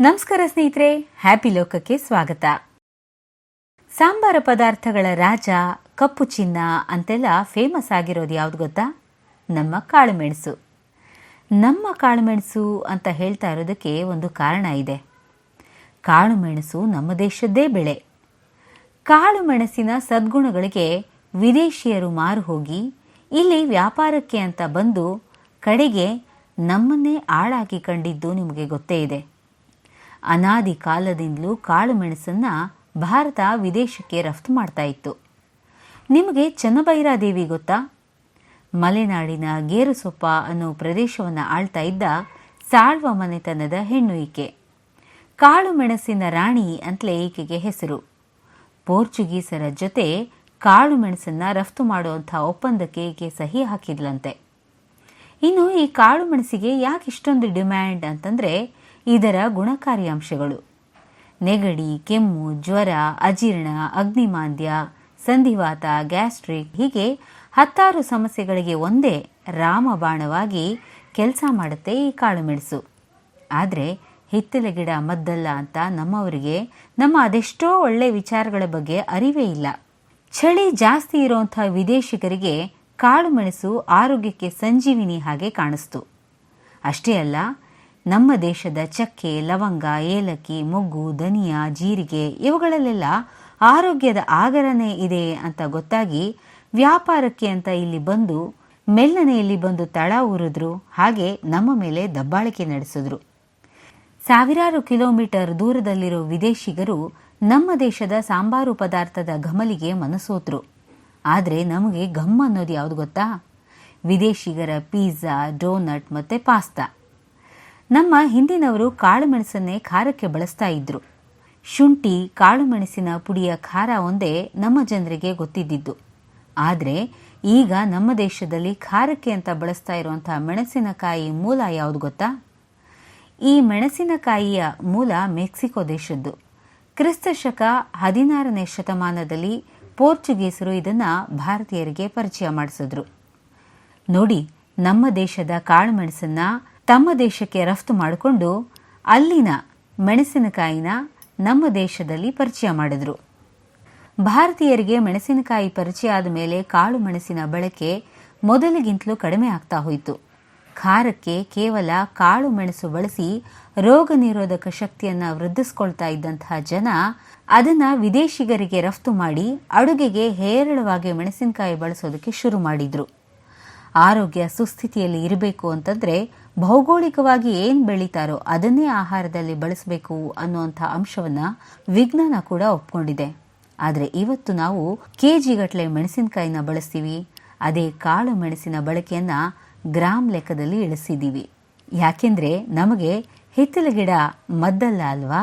ನಮಸ್ಕಾರ ಸ್ನೇಹಿತರೆ ಹ್ಯಾಪಿ ಲೋಕಕ್ಕೆ ಸ್ವಾಗತ. ಸಾಂಬಾರ ಪದಾರ್ಥಗಳ ರಾಜ, ಕಪ್ಪು ಚಿನ್ನ ಅಂತೆಲ್ಲ ಫೇಮಸ್ ಆಗಿರೋದು ಯಾವ್ದು ಗೊತ್ತಾ? ನಮ್ಮ ಕಾಳುಮೆಣಸು. ನಮ್ಮ ಕಾಳುಮೆಣಸು ಅಂತ ಹೇಳ್ತಾ ಇರೋದಕ್ಕೆ ಒಂದು ಕಾರಣ ಇದೆ. ಕಾಳುಮೆಣಸು ನಮ್ಮ ದೇಶದ್ದೇ ಬೆಳೆ. ಕಾಳುಮೆಣಸಿನ ಸದ್ಗುಣಗಳಿಗೆ ವಿದೇಶಿಯರು ಮಾರು ಹೋಗಿ, ಇಲ್ಲಿ ವ್ಯಾಪಾರಕ್ಕೆ ಅಂತ ಬಂದು ಕಡೆಗೆ ನಮ್ಮನ್ನೇ ಆಳಾಗಿ ಕಂಡಿದ್ದು ನಿಮಗೆ ಗೊತ್ತೇ ಇದೆ. ಅನಾದಿ ಕಾಲದಿಂದಲೂ ಕಾಳುಮೆಣಸನ್ನು ಭಾರತ ವಿದೇಶಕ್ಕೆ ರಫ್ತು ಮಾಡ್ತಾ ಇತ್ತು. ನಿಮಗೆ ಚನ್ನಭೈರಾದೇವಿ ಗೊತ್ತಾ? ಮಲೆನಾಡಿನ ಗೇರುಸೊಪ್ಪ ಅನ್ನೋ ಪ್ರದೇಶವನ್ನು ಆಳ್ತಾ ಇದ್ದ ಸಾಳ್ವ ಮನೆತನದ ಹೆಣ್ಣು ಈಕೆ. ಕಾಳುಮೆಣಸಿನ ರಾಣಿ ಅಂತಲೇ ಈಕೆಗೆ ಹೆಸರು. ಪೋರ್ಚುಗೀಸರ ಜೊತೆ ಕಾಳುಮೆಣಸನ್ನು ರಫ್ತು ಮಾಡುವಂಥ ಒಪ್ಪಂದಕ್ಕೆ ಈಕೆ ಸಹಿ ಹಾಕಿದ್ಲಂತೆ. ಇನ್ನು ಈ ಕಾಳುಮೆಣಸಿಗೆ ಯಾಕೆ ಇಷ್ಟೊಂದು ಡಿಮ್ಯಾಂಡ್ ಅಂತಂದರೆ ಇದರ ಗುಣಕಾರಿ ಅಂಶಗಳು ನೆಗಡಿ, ಕೆಮ್ಮು, ಜ್ವರ, ಅಜೀರ್ಣ, ಅಗ್ನಿಮಾಂದ್ಯ, ಸಂಧಿವಾತ, ಗ್ಯಾಸ್ಟ್ರಿಕ್ ಹೀಗೆ ಹತ್ತಾರು ಸಮಸ್ಯೆಗಳಿಗೆ ಒಂದೇ ರಾಮಬಾಣವಾಗಿ ಕೆಲಸ ಮಾಡುತ್ತೆ ಈ ಕಾಳುಮೆಣಸು ಆದರೆ ಹಿತ್ತಲ ಗಿಡ ಮದ್ದಲ್ಲ ಅಂತ ನಮ್ಮವರಿಗೆ ನಮ್ಮ ಅದೆಷ್ಟೋ ಒಳ್ಳೆ ವಿಚಾರಗಳ ಬಗ್ಗೆ ಅರಿವೇ ಇಲ್ಲ. ಚಳಿ ಜಾಸ್ತಿ ಇರೋಂಥ ವಿದೇಶಿಗರಿಗೆ ಕಾಳುಮೆಣಸು ಆರೋಗ್ಯಕ್ಕೆ ಸಂಜೀವಿನಿ ಹಾಗೆ ಕಾಣಿಸ್ತು. ಅಷ್ಟೇ ಅಲ್ಲ ನಮ್ಮ ದೇಶದ ಚಕ್ಕೆ, ಲವಂಗ, ಏಲಕ್ಕಿ, ಮೊಗ್ಗು, ಧನಿಯಾ, ಜೀರಿಗೆ ಇವುಗಳಲ್ಲೆಲ್ಲ ಆರೋಗ್ಯದ ಆಗರನೇ ಇದೆ ಅಂತ ಗೊತ್ತಾಗಿ ವ್ಯಾಪಾರಕ್ಕೆ ಅಂತ ಇಲ್ಲಿ ಬಂದು ಮೆಲ್ಲನೆಯಲ್ಲಿ ಬಂದು ತಳ ಉರಿದ್ರು ಹಾಗೆ ನಮ್ಮ ಮೇಲೆ ದಬ್ಬಾಳಿಕೆ ನಡೆಸಿದ್ರು. ಸಾವಿರಾರು ಕಿಲೋಮೀಟರ್ ದೂರದಲ್ಲಿರೋ ವಿದೇಶಿಗರು ನಮ್ಮ ದೇಶದ ಸಾಂಬಾರು ಪದಾರ್ಥದ ಘಮಲಿಗೆ ಮನಸೋತ್ರು ಆದರೆ ನಮಗೆ ಘಮ್ ಅನ್ನೋದು ಯಾವುದು ಗೊತ್ತಾ? ವಿದೇಶಿಗರ ಪಿಜ್ಜಾ, ಡೋನಟ್ ಮತ್ತು ಪಾಸ್ತಾ. ನಮ್ಮ ಹಿಂದಿನವರು ಕಾಳುಮೆಣಸನ್ನೇ ಖಾರಕ್ಕೆ ಬಳಸ್ತಾ ಇದ್ರು. ಶುಂಠಿ ಕಾಳುಮೆಣಸಿನ ಪುಡಿಯ ಖಾರ ಒಂದೇ ನಮ್ಮ ಜನರಿಗೆ ಗೊತ್ತಿದ್ದಿದ್ದು. ಆದರೆ ಈಗ ನಮ್ಮ ದೇಶದಲ್ಲಿ ಖಾರಕ್ಕೆ ಅಂತ ಬಳಸ್ತಾ ಇರುವಂಥ ಮೆಣಸಿನಕಾಯಿ ಮೂಲ ಯಾವುದು ಗೊತ್ತಾ? ಈ ಮೆಣಸಿನಕಾಯಿಯ ಮೂಲ ಮೆಕ್ಸಿಕೋ ದೇಶದ್ದು. ಕ್ರಿಸ್ತ ಶಕ ಹದಿನಾರನೇ ಶತಮಾನದಲ್ಲಿ ಪೋರ್ಚುಗೀಸರು ಇದನ್ನು ಭಾರತೀಯರಿಗೆ ಪರಿಚಯ ಮಾಡಿಸಿದ್ರು. ನೋಡಿ, ನಮ್ಮ ದೇಶದ ಕಾಳುಮೆಣಸನ್ನ ತಮ್ಮ ದೇಶಕ್ಕೆ ರಫ್ತು ಮಾಡಿಕೊಂಡು ಅಲ್ಲಿನ ಮೆಣಸಿನಕಾಯಿನ ನಮ್ಮ ದೇಶದಲ್ಲಿ ಪರಿಚಯ ಮಾಡಿದ್ರು. ಭಾರತೀಯರಿಗೆ ಮೆಣಸಿನಕಾಯಿ ಪರಿಚಯ ಆದ ಮೇಲೆ ಕಾಳು ಮೆಣಸಿನ ಬಳಕೆ ಮೊದಲಿಗಿಂತಲೂ ಕಡಿಮೆ ಆಗ್ತಾ ಹೋಯಿತು. ಖಾರಕ್ಕೆ ಕೇವಲ ಕಾಳು ಮೆಣಸು ಬಳಸಿ ರೋಗ ನಿರೋಧಕ ಶಕ್ತಿಯನ್ನು ವೃದ್ಧಿಸ್ಕೊಳ್ತಾ ಇದ್ದಂತಹ ಜನ ಅದನ್ನ ವಿದೇಶಿಗರಿಗೆ ರಫ್ತು ಮಾಡಿ ಅಡುಗೆಗೆ ಹೇರಳವಾಗಿ ಮೆಣಸಿನಕಾಯಿ ಬಳಸೋದಕ್ಕೆ ಶುರು ಮಾಡಿದರು. ಆರೋಗ್ಯ ಸುಸ್ಥಿತಿಯಲ್ಲಿ ಇರಬೇಕು ಅಂತಂದ್ರೆ ಭೌಗೋಳಿಕವಾಗಿ ಏನು ಬೆಳೀತಾರೋ ಅದನ್ನೇ ಆಹಾರದಲ್ಲಿ ಬಳಸಬೇಕು ಅನ್ನುವಂಥ ಅಂಶವನ್ನ ವಿಜ್ಞಾನ ಕೂಡ ಒಪ್ಕೊಂಡಿದೆ. ಆದರೆ ಇವತ್ತು ನಾವು ಕೆಜಿಗಟ್ಟಲೆ ಮೆಣಸಿನಕಾಯಿನ ಬಳಸ್ತೀವಿ, ಅದೇ ಕಾಳು ಮೆಣಸಿನ ಬಳಕೆಯನ್ನ ಗ್ರಾಮ್ ಲೆಕ್ಕದಲ್ಲಿ ಇಳಿಸಿದ್ದೀವಿ ಯಾಕೆಂದ್ರೆ ನಮಗೆ ಹಿತ್ತಲ ಗಿಡ ಮದ್ದಲ್ಲ ಅಲ್ವಾ?